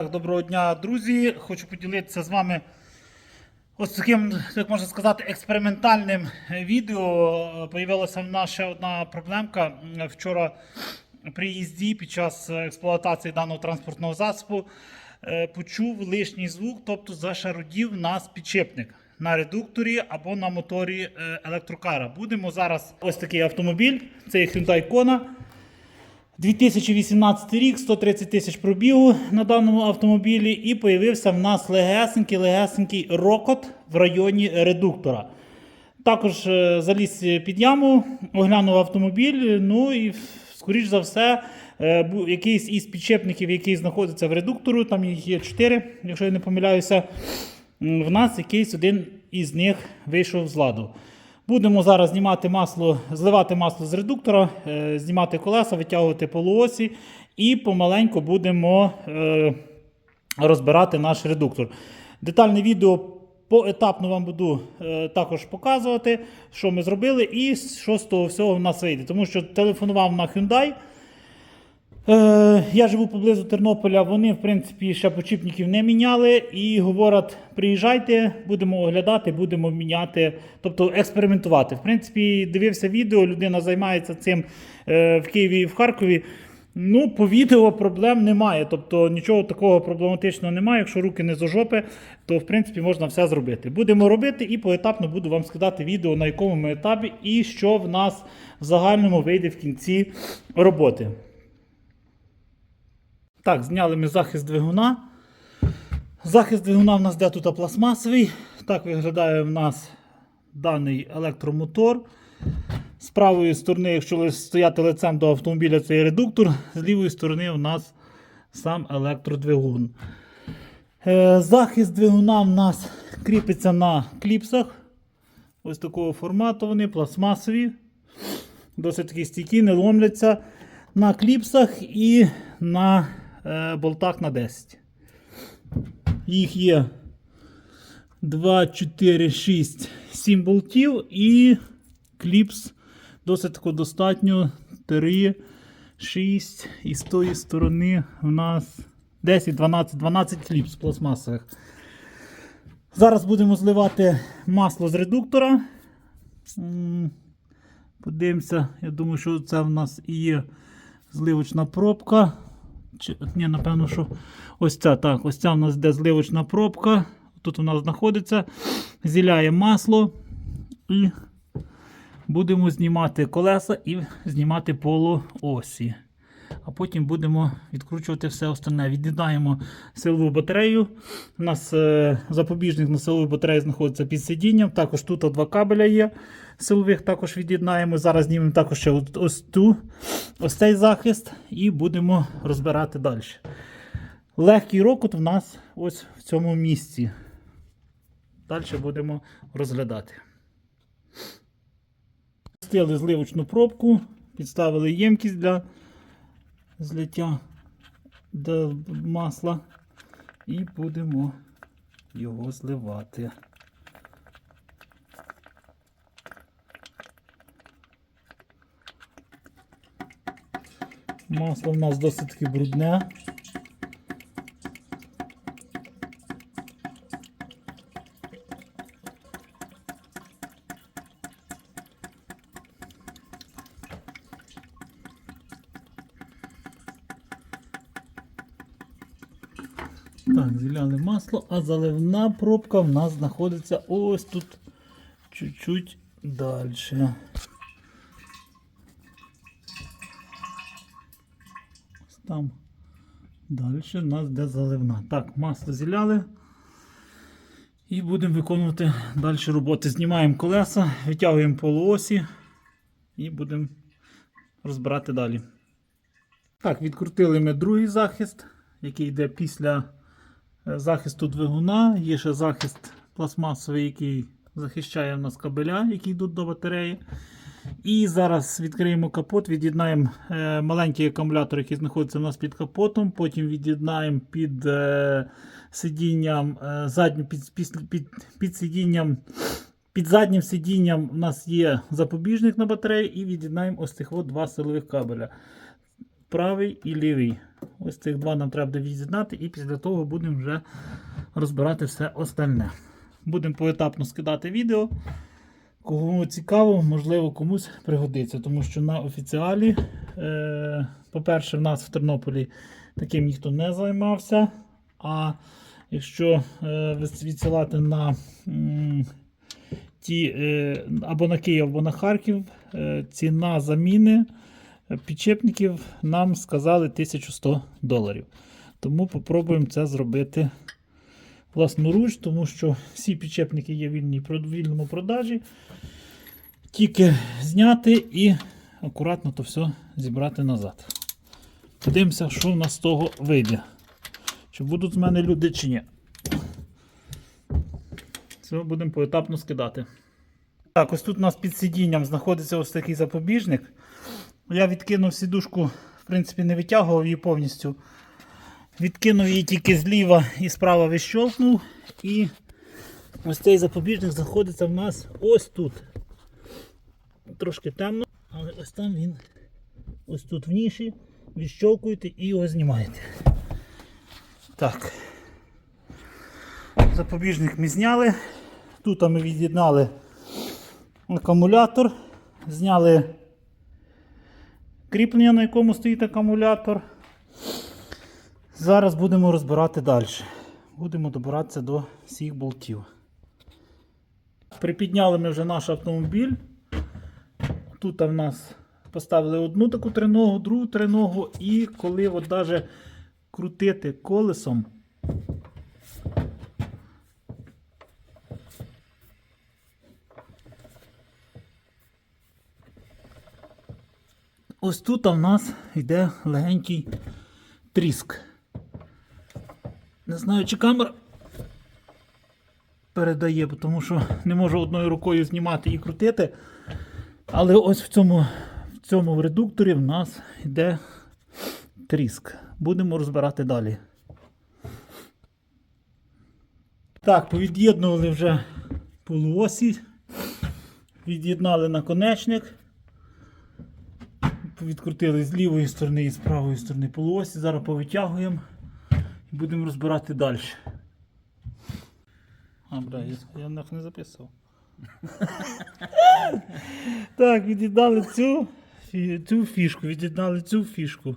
Доброго дня, друзі! Хочу поділитися з вами ось таким, як можна сказати, експериментальним відео. Появилася в нас ще одна проблемка. Вчора при їзді під час експлуатації даного транспортного засобу е, почув лишній звук, тобто зашарудів нас підшипник на редукторі або на моторі е, електрокара. Будемо зараз ось такий автомобіль, це є Hyundai Kona. 2018 рік, 130 тисяч пробігу на даному автомобілі, і появився в нас легесенький легесенький рокот в районі редуктора. Також е, заліз під яму, оглянув автомобіль. Ну і скоріш за все, е, якийсь із підшипників, який знаходиться в редуктору, там їх є 4, якщо я не помиляюся. В нас якийсь один із них вийшов з ладу. Будемо зараз знімати масло, зливати масло з редуктора, е, знімати колеса, витягувати полуосі і помаленьку будемо е, розбирати наш редуктор. Детальне відео поетапно вам буду е, також показувати, що ми зробили і що з того всього в нас вийде. Тому що телефонував на Hyundai. Я живу поблизу Тернополя. Вони, в принципі, ще почіпників не міняли і говорять: приїжджайте, будемо оглядати, будемо міняти, тобто експериментувати. В принципі, дивився відео, людина займається цим е, в Києві і в Харкові. Ну, по відео проблем немає. Тобто нічого такого проблематичного немає. Якщо руки не зожопи, то в принципі можна все зробити. Будемо робити і поетапно буду вам скидати відео, на якому ми етапі і що в нас в загальному вийде в кінці роботи. Так, зняли ми захист двигуна. Захист двигуна в нас де тут пластмасовий. Так виглядає в нас даний електромотор. З правої сторони, якщо стояти лицем до автомобіля, це є редуктор. З лівої сторони у нас сам електродвигун. Е, захист двигуна в нас кріпиться на кліпсах. Ось такого формату вони пластмасові. Досить такі стійкі, не ломляться на кліпсах і на болтах на 10. Їх є 2, 4, 6, 7 болтів і кліпс досить достатньо 3, 6 і з тої сторони в нас 10, 12, 12 кліпс пластмасових. Зараз будемо зливати масло з редуктора. Подивимося, я думаю, що це в нас і є зливочна пробка. Чи, ні, напевно, що ось ця так, ось ця в нас йде зливочна пробка. Тут у нас знаходиться. Зіляє масло. І будемо знімати колеса і знімати полуосі. А потім будемо відкручувати все остальне. Від'єднаємо силову батарею. У нас е, запобіжник на силовій батареї знаходиться під сидінням. Також тут два кабеля є силових, також від'єднаємо. Зараз знімемо також ще ось ту, ось цей захист і будемо розбирати далі. Легкий рокот в нас ось в цьому місці. Далі будемо розглядати. Пустили зливочну пробку, підставили ємкість для злиття до масла і будемо його зливати. Масло в нас досить брудне. Так, зіляли масло, а заливна пробка в нас знаходиться ось тут чуть-чуть далі. Ось там далі в нас де заливна. Так, масло зіляли. І будемо виконувати далі роботи. Знімаємо колеса, витягуємо полуосі і будемо розбирати далі. Так, відкрутили ми другий захист, який йде після захисту двигуна. Є ще захист пластмасовий, який захищає в нас кабеля, які йдуть до батареї. І зараз відкриємо капот, від'єднаємо е, маленький акумулятор, який знаходиться у нас під капотом. Потім від'єднаємо під е, сидінням е, задню, під, під, під, під сидінням. Під заднім сидінням у нас є запобіжник на батареї, і від'єднаємо ось цих два силових кабеля. Правий і лівий. Ось цих два нам треба від'єднати, і після того будемо вже розбирати все остальне. Будемо поетапно скидати відео. Кому цікаво, можливо, комусь пригодиться, тому що на офіціалі, е, по-перше, в нас в Тернополі таким ніхто не займався. А якщо е, відсилати на м, ті, е, або на Київ, або на Харків, е, ціна заміни підчепників нам сказали 1100 доларів. Тому попробуємо це зробити власноруч, тому що всі підчепники є в вільному продажі. Тільки зняти і акуратно то все зібрати назад. Подивимося, що в нас з того вийде. Чи будуть з мене люди, чи ні. Це будемо поетапно скидати. Так, ось тут у нас під сидінням знаходиться ось такий запобіжник. Я відкинув сідушку, в принципі, не витягував її повністю. Відкинув її тільки зліва і справа вищолкнув. І ось цей запобіжник знаходиться в нас ось тут. Трошки темно, але ось там він ось тут в ніші. Відщолкуєте і його знімаєте. Так. Запобіжник ми зняли. Тут ми від'єднали акумулятор, зняли кріплення, на якому стоїть акумулятор. Зараз будемо розбирати далі. Будемо добиратися до всіх болтів. Припідняли ми вже наш автомобіль. Тут в нас поставили одну таку триногу, другу триногу, і коли от даже крутити колесом. Ось тут в нас йде легенький тріск. Не знаю, чи камера передає, тому що не можу одною рукою знімати і крутити. Але ось в цьому, в цьому редукторі в нас йде тріск. Будемо розбирати далі. Так, повід'єднували вже полуосі. Від'єднали наконечник. Відкрутили з лівої сторони і з правої сторони полуосі. Зараз повитягуємо і будемо розбирати далі. А, бля, я, я нах не записував. так, від'єднали цю, цю фішку, від'єднали цю фішку.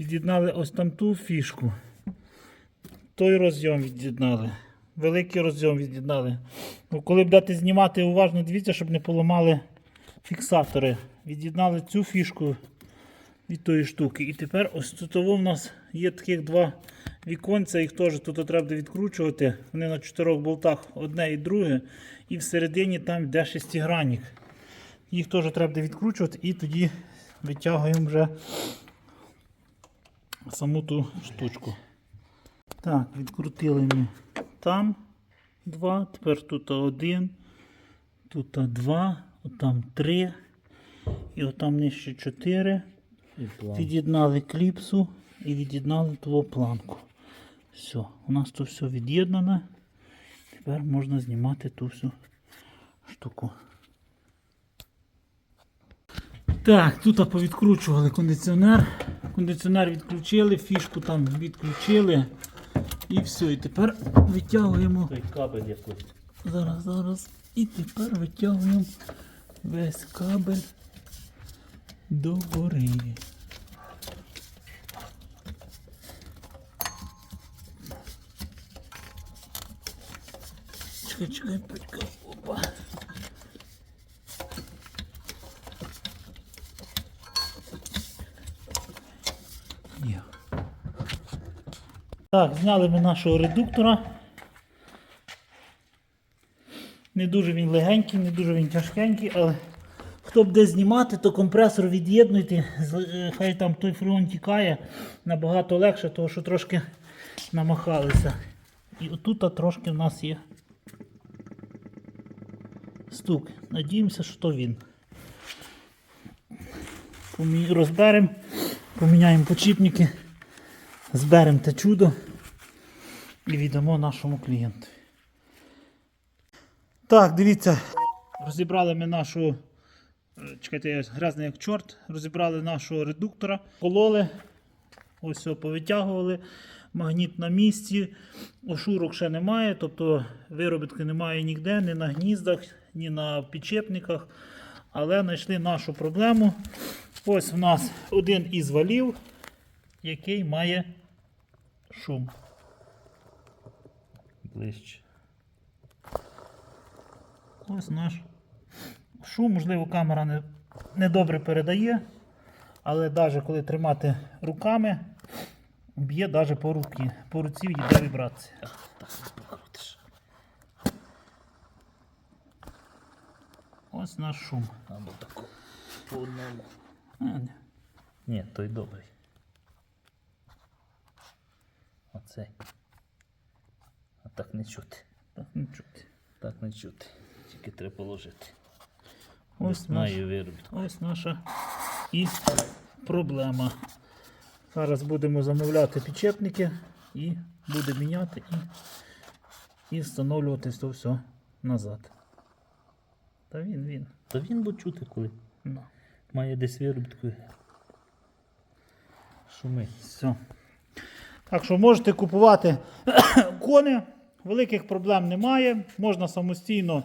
Від'єднали ось там ту фішку. Той розйом від'єднали. Великий розйом від'єднали. Бо коли будете знімати, уважно дивіться, щоб не поламали фіксатори. Від'єднали цю фішку від тої штуки. І тепер ось тут в нас є таких два віконця, їх теж тут треба відкручувати. Вони на чотирьох болтах одне і друге. І всередині там йде шестигранник. Їх теж треба відкручувати і тоді витягуємо вже саму ту штучку. Так, відкрутили ми там два, тепер тут один, тут два, отам три, і отам нижче чотири. Від'єднали кліпсу і від'єднали планку. Все, у нас тут все від'єднане. Тепер можна знімати ту всю штуку. Так, тут повідкручували кондиціонер. Кондиціонер відключили, фішку там відключили. І все. І тепер витягуємо. Той кабель якось. Зараз, зараз. І тепер витягуємо весь кабель до гори. Чекай, чекай, почекай. Опа. Є. Так, зняли ми нашого редуктора. Не дуже він легенький, не дуже він тяжкенький, але хто буде знімати, то компресор від'єднуйте, е, хай там той фреон тікає набагато легше, тому що трошки намахалися. І отут трошки в нас є стук. Надіємося, що то він. Розберемо, поміняємо почіпники, зберемо те чудо і віддамо нашому клієнту. Так, дивіться, розібрали ми нашу чекайте, я грязний як чорт, розібрали нашого редуктора, кололи, ось його повитягували. Магніт на місці, ошурок ще немає, тобто виробітки немає ніде, ні на гніздах, ні на підчепниках. Але знайшли нашу проблему. Ось в нас один із валів, який має шум. Ближче. Ось наш шум, можливо, камера не, не добре передає, але навіть коли тримати руками, б'є навіть по руці. По руці йде вібрація. Так не покрутиш. Ось наш шум. Або таку. По одному. А, ні. Ні, той добрий. Оцей. А так не чути. Так, не чути. Так не чути. Тільки треба положити. Ось, наш, ось наша і проблема. Зараз будемо замовляти підчепники і будемо міняти і, і встановлювати це все назад. Та він, він. Та він бо чути, коли Ну. має десь виробітку. Шумить. Все. Так що можете купувати кони, великих проблем немає. Можна самостійно,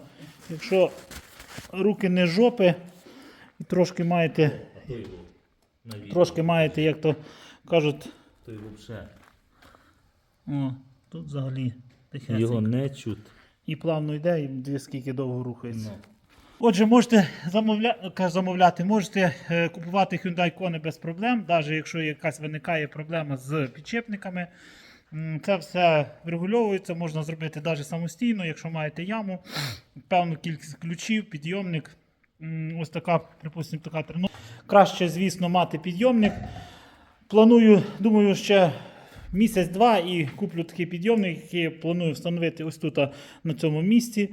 якщо руки не жопи, і трошки маєте, його трошки маєте, як то кажуть, То його вже. о, тут взагалі тихесенько. Його не чути. І плавно йде, і дві скільки довго рухається. Ну. Отже, можете замовля... замовляти, можете е, купувати Hyundai Kona без проблем, навіть якщо якась виникає проблема з підчепниками. Це все врегульовується, можна зробити навіть самостійно, якщо маєте яму, певну кількість ключів, підйомник. Ось така, припустимо, така трено. Краще, звісно, мати підйомник. Планую, думаю, ще місяць-два і куплю такий підйомник, який планую встановити ось тут на цьому місці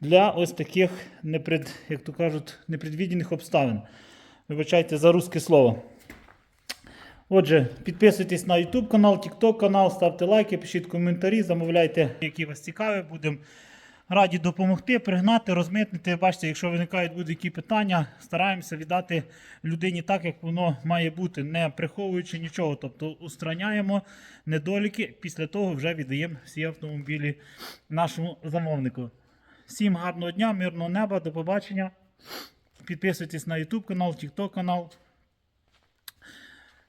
для ось таких непред, як то кажуть, непредвідених обставин. Вибачайте за русське слово. Отже, підписуйтесь на YouTube канал, TikTok канал, ставте лайки, пишіть коментарі, замовляйте, які вас цікаві. Будемо раді допомогти, пригнати, розмитнити. Бачите, якщо виникають будь-які питання, стараємося віддати людині так, як воно має бути, не приховуючи нічого. Тобто устраняємо недоліки, після того вже віддаємо всі автомобілі нашому замовнику. Всім гарного дня, мирного неба, до побачення. Підписуйтесь на YouTube канал, TikTok канал.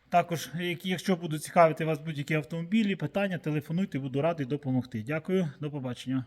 Також, якщо будуть цікавити вас будь-які автомобілі, питання, телефонуйте, буду радий допомогти. Дякую, до побачення.